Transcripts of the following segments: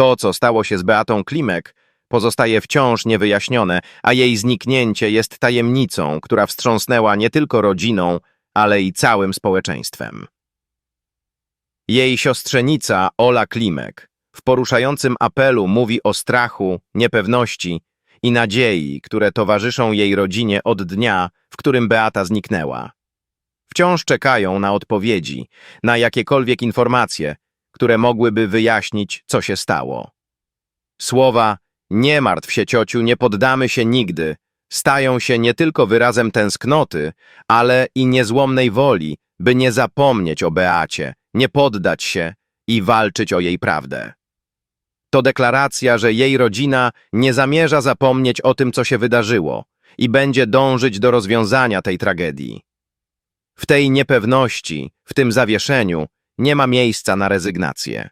To, co stało się z Beatą Klimek, pozostaje wciąż niewyjaśnione, a jej zniknięcie jest tajemnicą, która wstrząsnęła nie tylko rodziną, ale i całym społeczeństwem. Jej siostrzenica Ola Klimek w poruszającym apelu mówi o strachu, niepewności i nadziei, które towarzyszą jej rodzinie od dnia, w którym Beata zniknęła. Wciąż czekają na odpowiedzi, na jakiekolwiek informacje, które mogłyby wyjaśnić, co się stało. Słowa nie martw się, ciociu, nie poddamy się nigdy, stają się nie tylko wyrazem tęsknoty, ale i niezłomnej woli, by nie zapomnieć o Beacie, nie poddać się i walczyć o jej prawdę. To deklaracja, że jej rodzina nie zamierza zapomnieć o tym, co się wydarzyło i będzie dążyć do rozwiązania tej tragedii. W tej niepewności, w tym zawieszeniu, nie ma miejsca na rezygnację.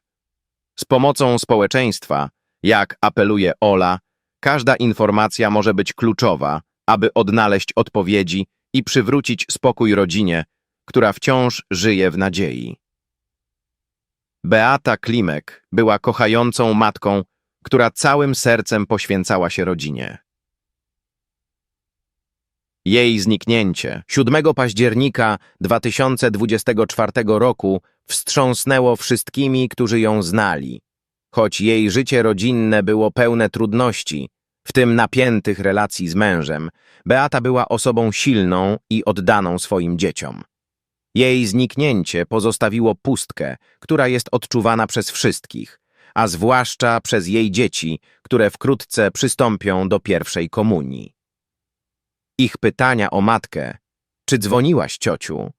Z pomocą społeczeństwa, jak apeluje Ola, każda informacja może być kluczowa, aby odnaleźć odpowiedzi i przywrócić spokój rodzinie, która wciąż żyje w nadziei. Beata Klimek była kochającą matką, która całym sercem poświęcała się rodzinie. Jej zniknięcie 7 października 2024 roku wstrząsnęło wszystkimi, którzy ją znali. Choć jej życie rodzinne było pełne trudności, w tym napiętych relacji z mężem, Beata była osobą silną i oddaną swoim dzieciom. Jej zniknięcie pozostawiło pustkę, która jest odczuwana przez wszystkich, a zwłaszcza przez jej dzieci, które wkrótce przystąpią do pierwszej komunii. Ich pytania o matkę, czy dzwoniłaś ciociu,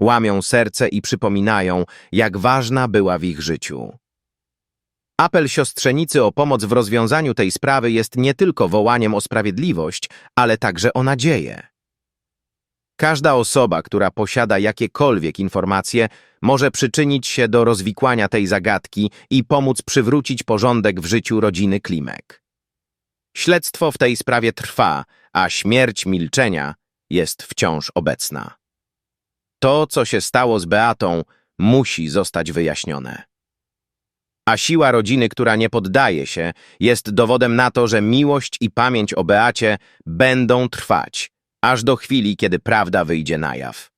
łamią serce i przypominają, jak ważna była w ich życiu. Apel siostrzenicy o pomoc w rozwiązaniu tej sprawy jest nie tylko wołaniem o sprawiedliwość, ale także o nadzieję. Każda osoba, która posiada jakiekolwiek informacje, może przyczynić się do rozwikłania tej zagadki i pomóc przywrócić porządek w życiu rodziny Klimek. Śledztwo w tej sprawie trwa, a śmierć milczenia jest wciąż obecna. To, co się stało z Beatą, musi zostać wyjaśnione. A siła rodziny, która nie poddaje się, jest dowodem na to, że miłość i pamięć o Beacie będą trwać, aż do chwili, kiedy prawda wyjdzie na jaw.